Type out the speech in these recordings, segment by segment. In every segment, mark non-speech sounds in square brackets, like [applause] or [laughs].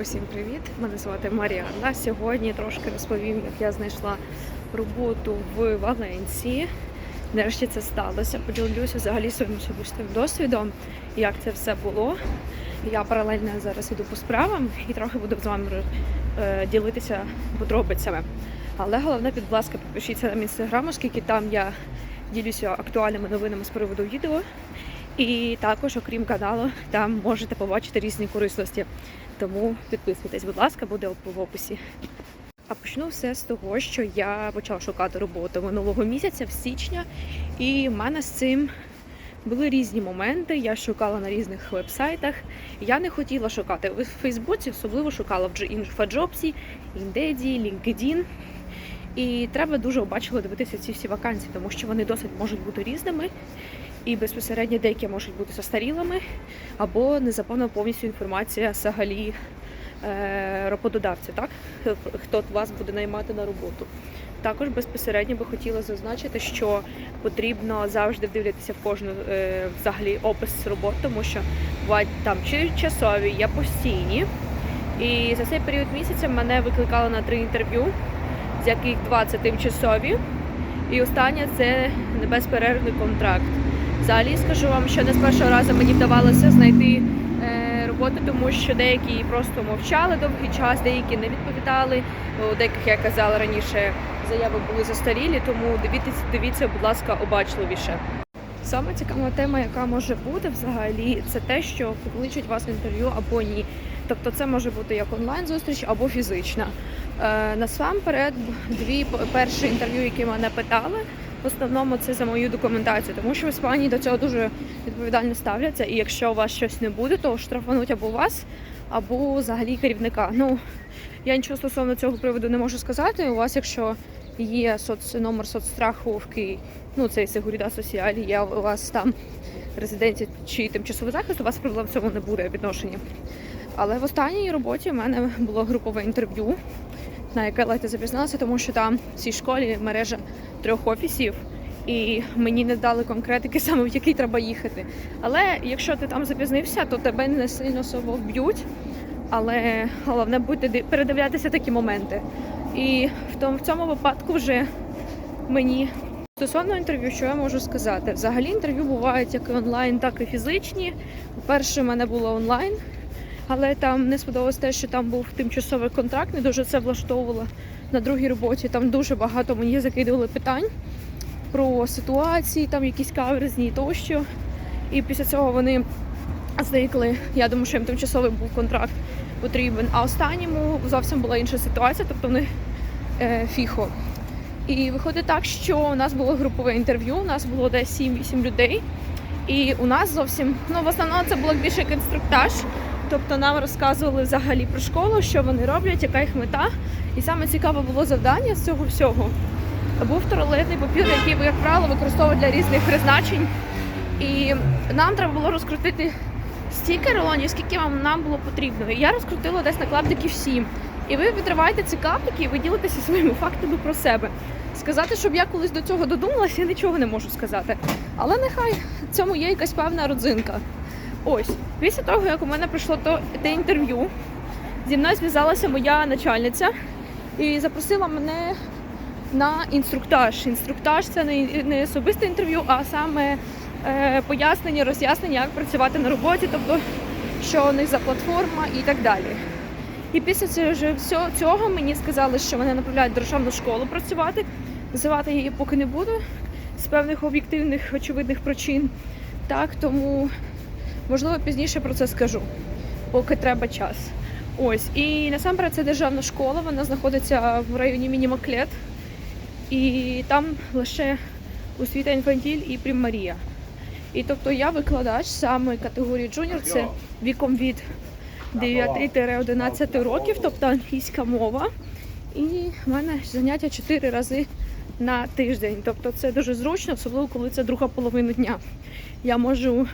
Усім привіт! Мене звати Маріанна. Сьогодні трошки розповім, як я знайшла роботу в Валенції. Нарешті це сталося. Поділюся взагалі своїм особистим досвідом, як це все було. Я паралельно зараз іду по справам і трохи буду з вами е, ділитися подробицями. Але головне, будь ласка, підпишіться на мій інстаграм, оскільки там я ділюся актуальними новинами з приводу відео. І також, окрім каналу, там можете побачити різні корисності. Тому підписуйтесь, будь ласка, буде в описі. А почну все з того, що я почала шукати роботу минулого місяця, в січня, і в мене з цим були різні моменти. Я шукала на різних вебсайтах. Я не хотіла шукати в Фейсбуці, особливо шукала в InfoJobs, Indeed, LinkedIn. І треба дуже обачливо дивитися ці всі вакансії, тому що вони досить можуть бути різними. І безпосередньо деякі можуть бути застарілими, або не повністю інформація взагалі е, роботодавця, так? хто вас буде наймати на роботу. Також безпосередньо би хотіла зазначити, що потрібно завжди дивитися в кожну е, взагалі опис роботи, тому що бувають там чи часові, є постійні. І за цей період місяця мене викликали на три інтерв'ю, з яких два це тимчасові, і останнє це безперервний контракт. Взагалі скажу вам, що не з першого разу мені вдавалося знайти е, роботу, тому що деякі просто мовчали довгий час, деякі не відповідали. У деяких, як я казала раніше, заяви були застарілі, тому дивіться, дивіться, будь ласка, обачливіше. Саме цікава тема, яка може бути взагалі, це те, що покличуть вас в інтерв'ю або ні. Тобто це може бути як онлайн зустріч або фізична. Е, насамперед, дві перші інтерв'ю, які мене питали. В основному це за мою документацію, тому що в Іспанії до цього дуже відповідально ставляться. І якщо у вас щось не буде, то штрафануть або вас, або взагалі керівника. Ну я нічого стосовно цього приводу не можу сказати. У вас, якщо є соц... номер соцстраховки, ну це Сегуріда Соціалі, є у вас там резиденція чи тимчасовий захист, у вас проблем в цьому не буде відношенні. Але в останній роботі в мене було групове інтерв'ю, на яке ледь запізналася, тому що там в цій школі мережа трьох офісів, і мені не дали конкретики саме в який треба їхати. Але якщо ти там запізнився, то тебе не сильно особо вб'ють. Але головне буде передивлятися такі моменти. І в тому в цьому випадку вже мені стосовно інтерв'ю, що я можу сказати? Взагалі інтерв'ю бувають як і онлайн, так і фізичні. Перше в мене було онлайн, але там не сподобалось те, що там був тимчасовий контракт, не дуже це влаштовувало на другій роботі. Там дуже багато мені закидували питань про ситуації, там якісь каверзні тощо. І після цього вони зникли. Я думаю, що їм тимчасовий був контракт потрібен. А останньому зовсім була інша ситуація, тобто вони е, фіхо. І виходить так, що у нас було групове інтерв'ю, у нас було десь 7-8 людей. І у нас зовсім, ну в основному це було більше як інструктаж. Тобто нам розказували взагалі про школу, що вони роблять, яка їх мета. І саме цікаве було завдання з цього всього. Був туалетний папір, який, як правило, використовують для різних призначень. І нам треба було розкрутити стільки рулонів, скільки вам нам було потрібно. І я розкрутила десь на клаптиків 7. І ви відриваєте ці клаптики і ви ділитеся своїми фактами про себе. Сказати, щоб я колись до цього додумалася, я нічого не можу сказати. Але нехай цьому є якась певна родзинка. Ось, після того, як у мене пройшло те інтерв'ю, зі мною зв'язалася моя начальниця і запросила мене на інструктаж. Інструктаж це не, особисте інтерв'ю, а саме е, пояснення, роз'яснення, як працювати на роботі, тобто що у них за платформа і так далі. І після цього мені сказали, що мене направляють в державну школу працювати. Називати її поки не буду з певних об'єктивних очевидних причин. Так, тому можливо пізніше про це скажу, поки треба час. Ось, і насамперед це державна школа, вона знаходиться в районі Мінімаклет. І там лише освіта інфантіль і примарія. І тобто я викладач саме категорії джуніор, це віком від 9-11 років, тобто англійська мова. І в мене заняття 4 рази на тиждень. Тобто це дуже зручно, особливо коли це друга половина дня. Я можу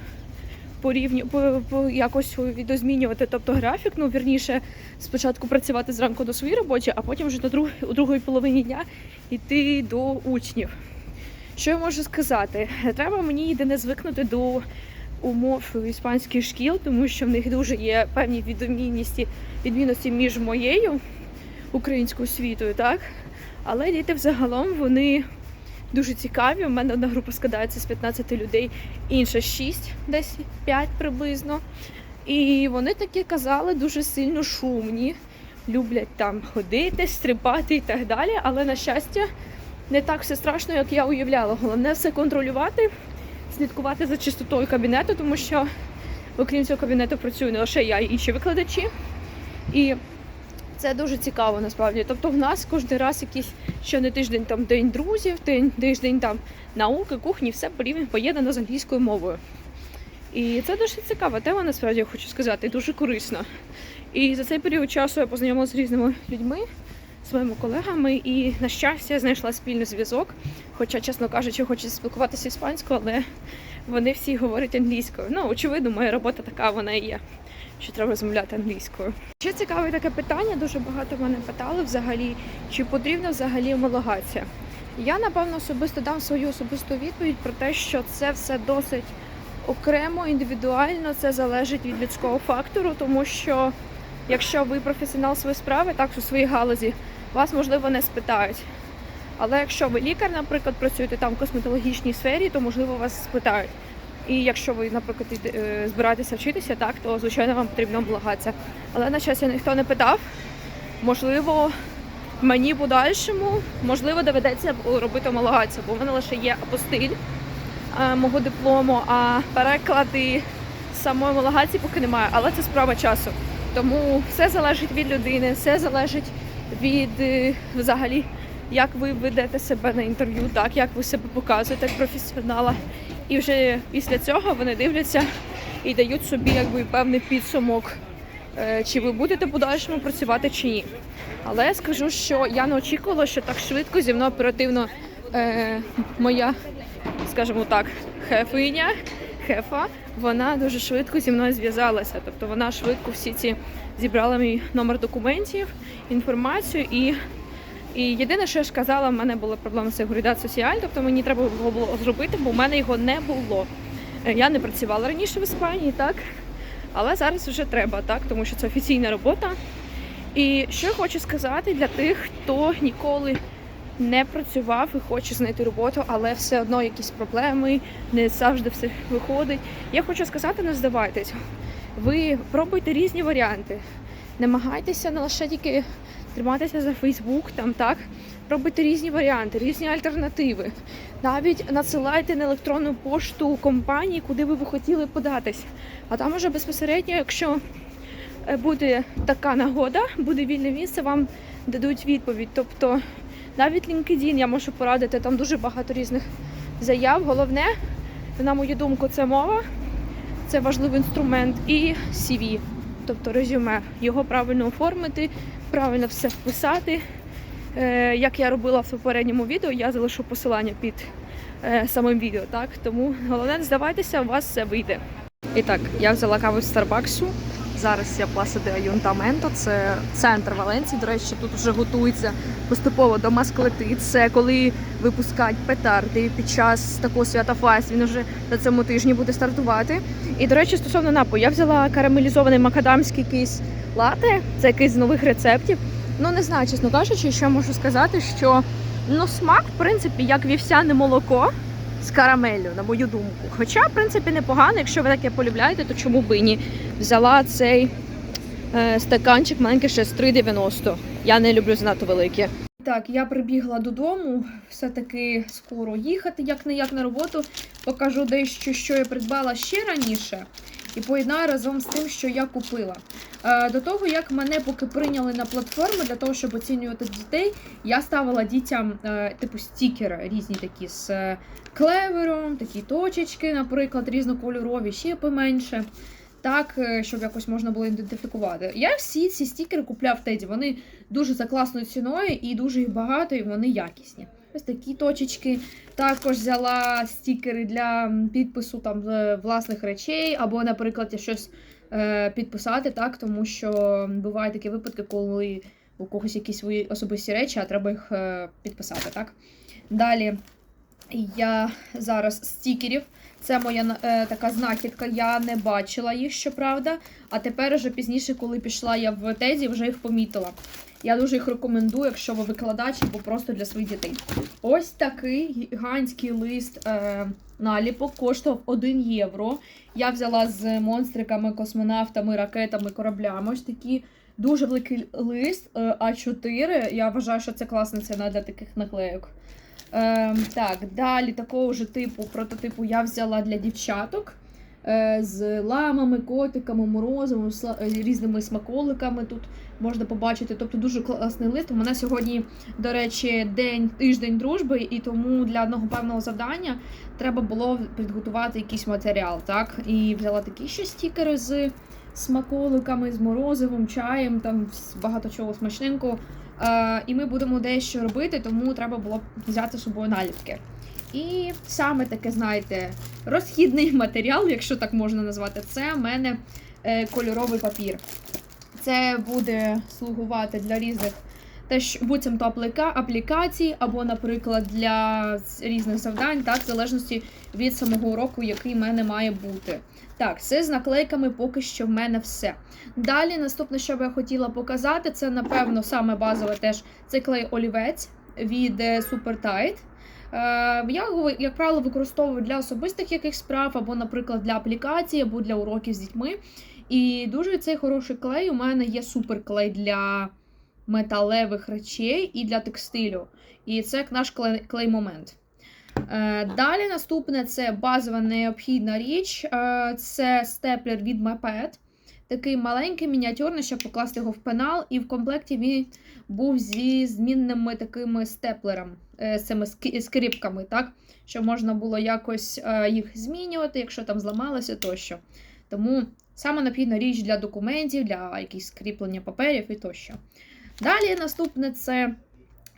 порівню по, по якось відозмінювати, тобто графік. Ну вірніше, спочатку працювати зранку до своєї роботи, а потім вже до друг, у другої половині дня йти до учнів. Що я можу сказати? Треба мені єдине звикнути до умов іспанських шкіл, тому що в них дуже є певні відмінності, відмінності між моєю українською освітою, так? Але діти взагалом вони дуже цікаві. У мене одна група складається з 15 людей, інша 6, десь 5 приблизно. І вони такі казали дуже сильно шумні, люблять там ходити, стрибати і так далі. Але на щастя, не так все страшно, як я уявляла. Головне все контролювати, слідкувати за чистотою кабінету, тому що окрім цього кабінету працюю не лише я, і інші викладачі. І це дуже цікаво насправді. Тобто в нас кожен раз якийсь що не тиждень там день друзів, день, тиждень там науки, кухні, все поєднано з англійською мовою. І це дуже цікава тема, насправді я хочу сказати, дуже корисна. І за цей період часу я познайомилася з різними людьми, своїми колегами, і на щастя знайшла спільний зв'язок. Хоча, чесно кажучи, хочу спілкуватися іспанською, але вони всі говорять англійською. Ну, очевидно, моя робота така вона і є, що треба розмовляти англійською. Ще цікаве таке питання, дуже багато мене питали взагалі, чи потрібна взагалі homологація. Я, напевно, особисто дам свою особисту відповідь про те, що це все досить окремо, індивідуально, це залежить від людського фактору, тому що якщо ви професіонал своєї справи, так у своїй галузі, вас можливо не спитають. Але якщо ви лікар, наприклад, працюєте там в косметологічній сфері, то можливо вас спитають. І якщо ви, наприклад, е, збираєтеся вчитися, так то звичайно вам потрібно облагатися. Але на щастя ніхто не питав. Можливо, мені подальшому можливо доведеться робити homologацію, бо в мене лише є апостиль е, мого диплому, а переклади самої homologації поки немає. Але це справа часу. Тому все залежить від людини, все залежить від е, взагалі, як ви ведете себе на інтерв'ю, так як ви себе показуєте як професіонала. І вже після цього вони дивляться і дають собі якби певний підсумок, е, чи ви будете подальшому працювати чи ні. Але я скажу, що я не очікувала, що так швидко зі мною оперативно е, моя, скажімо так, хефиня, хефа, вона дуже швидко зі мною зв'язалася. Тобто вона швидко всі ці зібрала мій номер документів, інформацію і. І єдине, що я ж казала, в мене була проблема з Social, тобто мені треба було було зробити, бо в мене його не було. Е, Я не працювала раніше в Іспанії, так? Але зараз вже треба, так, тому що це офіційна робота. І що я хочу сказати для тих, хто ніколи не працював і хоче знайти роботу, але все одно якісь проблеми, не завжди все виходить. Я хочу сказати, не здавайтесь. Ви пробуйте різні варіанти. Намагайтеся не лише тільки триматися за Фейсбук, там так. Робити різні варіанти, різні альтернативи. Навіть надсилайте на електронну пошту компанії, куди ви б хотіли податись. А там уже безпосередньо, якщо е, буде така нагода, буде вільне місце, вам дадуть відповідь. Тобто навіть LinkedIn я можу порадити, там дуже багато різних заяв. Головне, на мою думку, це мова, це важливий інструмент, і CV, тобто резюме. Його правильно оформити, правильно все вписати. Е, Як я робила в попередньому відео, я залишу посилання під е, самим відео. Так тому головне не здавайтеся, у вас все вийде. І так, я взяла каву з Старбаксу. Зараз я Пласа де Аюнтаменто, це центр Валенції. До речі, тут вже готується поступово до масклети. Це коли випускають петарди під час такого свята Фест. Він вже на цьому тижні буде стартувати. І до речі, стосовно напою, я взяла карамелізований макадамський якийсь лате, це якийсь з нових рецептів. Ну не знаю, чесно кажучи, що можу сказати, що ну смак, в принципі, як вівсяне молоко з карамеллю, на мою думку. Хоча, в принципі, непогано, якщо ви таке полюбляєте, то чому би і ні. Взяла цей е, стаканчик маленький ще з 3,90. Я не люблю занадто великі. Так, я прибігла додому, все-таки скоро їхати, як не як на роботу. Покажу дещо, що я придбала ще раніше, і поєднаю разом з тим, що я купила. Е, До того, як мене поки прийняли на платформу для того, щоб оцінювати дітей, я ставила дітям е, типу стікери різні такі з е, клевером, такі точечки, наприклад, різнокольорові, ще поменше. Так, щоб якось можна було ідентифікувати. Я всі ці стікери купляв Теді. Вони дуже за класною ціною і дуже їх багато, і вони якісні. Ось такі точечки. Також взяла стікери для підпису там е, власних речей, або, наприклад, я щось е, підписати, так, тому що бувають такі випадки, коли у когось якісь свої особисті речі, а треба їх е, підписати. так. Далі я зараз стікерів. Це моя е, така знахідка. Я не бачила їх, щоправда. А тепер уже пізніше, коли пішла я в тезі, вже їх помітила. Я дуже їх рекомендую, якщо ви викладач або просто для своїх дітей. Ось такий гігантський лист е, наліпок коштував 1 євро. Я взяла з монстриками, космонавтами, ракетами, кораблями. Ось такі дуже великий лист е, А4. Я вважаю, що це класна ціна для таких наклейок. Е, так, далі такого ж типу прототипу я взяла для дівчаток. Е, З ламами, котиками, морозивом, сла- е, різними смаколиками тут можна побачити. Тобто дуже класний лист. У мене сьогодні, до речі, день тиждень дружби, і тому для одного певного завдання треба було підготувати якийсь матеріал. Так, і взяла такі ще стікери з смаколиками, з морозивом, чаєм, там багато чого смачненького. Е, і ми будемо дещо робити, тому треба було взяти з собою наліпки. І саме таке, знаєте, розхідний [laughs] матеріал, якщо так можна назвати, це в мене е, кольоровий папір. Це буде слугувати для різних теж буцімто апліка, аплікацій, або, наприклад, для різних завдань, так, в залежності від самого уроку, який в мене має бути. Так, це з наклейками поки що в мене все. Далі, наступне, що б я хотіла показати, це, напевно, саме базове теж це клей олівець від е, Super Tide. Е, Я його, як правило, використовую для особистих яких справ, або, наприклад, для аплікацій, або для уроків з дітьми. І дуже цей хороший клей. У мене є суперклей для металевих речей і для текстилю. І це наш клей- клей-момент. Е, Далі наступне це базова необхідна річ. Е, Це степлер від Maped. Такий маленький, мініатюрний, щоб покласти його в пенал, і в комплекті він був зі змінними такими степлерами, е, цими скріпками, так? Щоб можна було якось е, їх змінювати, якщо там зламалося тощо. Тому саме необхідна річ для документів, для якихось скріплення паперів і тощо. Далі наступне це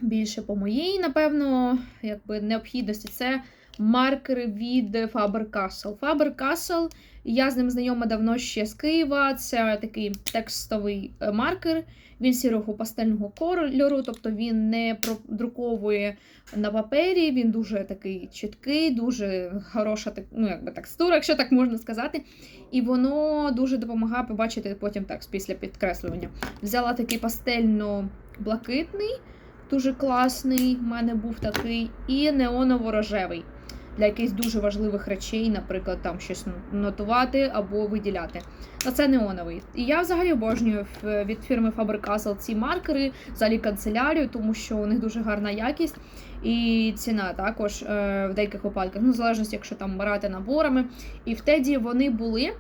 більше по моїй, напевно, якби необхідності. Це маркери від Faber-Castell. Faber-Castell, я з ним знайома давно ще з Києва. Це такий текстовий е, маркер. Він сірого пастельного кольору, тобто він не продруковує на папері, він дуже такий чіткий, дуже хороша ну, якби текстура, якщо так можна сказати. І воно дуже допомагає побачити потім текст після підкреслювання. Взяла такий пастельно-блакитний, дуже класний. У мене був такий, і неоново-рожевий. Для якихось дуже важливих речей, наприклад, там щось нотувати або виділяти. А це неоновий. І я взагалі обожнюю від фірми Faber-Castell ці маркери, взагалі канцелярію, тому що у них дуже гарна якість і ціна також е, в деяких випадках. Ну, в якщо там брати наборами. І в Теді вони були.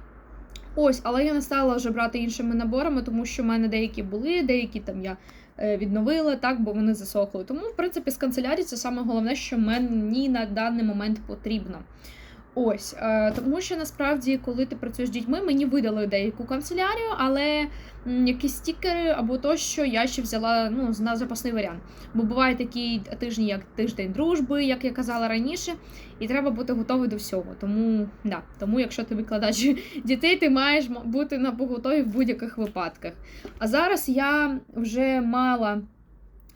Ось, але я не стала вже брати іншими наборами, тому що в мене деякі були, деякі там я відновила, так, бо вони засохли. Тому, в принципі, з канцелярії це саме головне, що мені на даний момент потрібно. Ось, е, тому що насправді, коли ти працюєш з дітьми, мені видали деяку канцелярію, але якісь стікери або то, що я ще взяла ну, на запасний варіант. Бо бувають такі тижні, як тиждень дружби, як я казала раніше, і треба бути готовий до всього. Тому, да, тому якщо ти викладач [laughs] дітей, ти маєш бути на поготові в будь-яких випадках. А зараз я вже мала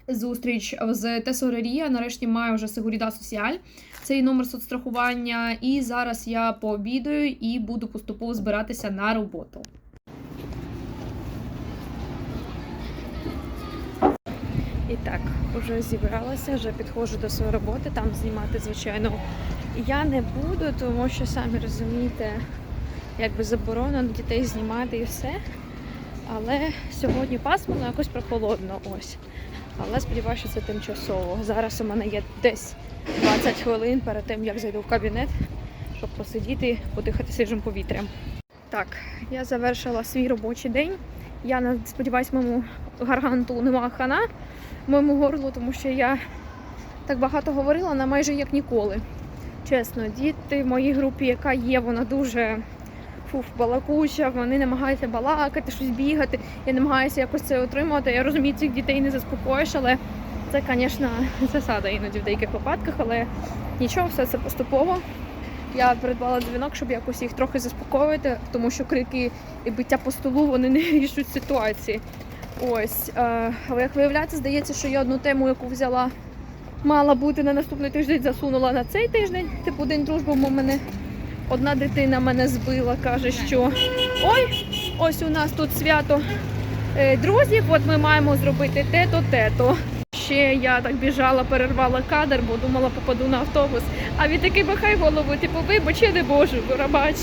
зустріч з Тесорерія, нарешті маю вже Seguridad Social, цей номер соцстрахування, і зараз я пообідаю і буду поступово збиратися на роботу. І так, вже зібралася, вже підходжу до своєї роботи, там знімати, звичайно, я не буду, тому що самі розумієте, якби заборонено дітей знімати і все. Але сьогодні пасмурно, якось прохолодно ось. Але сподіваюся, що це тимчасово. Зараз у мене є десь 20 хвилин перед тим, як зайду в кабінет, щоб посидіти, подихати свіжим повітрям. Так, я завершила свій робочий день. Я сподіваюсь, моєму гарганту нема хана, моєму горлу, тому що я так багато говорила, на майже як ніколи. Чесно, діти в моїй групі, яка є, вона дуже фуф, балакуча, вони намагаються балакати, щось бігати. Я намагаюся якось це отримувати. Я розумію, цих дітей не заспокоїш, але це, звісно, [laughs] засада іноді в деяких випадках, але нічого, все це поступово. Я придбала дзвінок, щоб якось їх трохи заспокоювати, тому що крики і биття по столу вони не [laughs] рішуть ситуації. Ось, е, але як виявляється, здається, що я одну тему, яку взяла, мала бути на наступний тиждень, засунула на цей тиждень. Типу день дружби у мене Одна дитина мене збила, каже, що ой, ось у нас тут свято е, друзів, от ми маємо зробити те-то, те-то. Ще я так біжала, перервала кадр, бо думала, попаду на автобус. А він такий махай голову, типу, вибач, я не можу, пробач.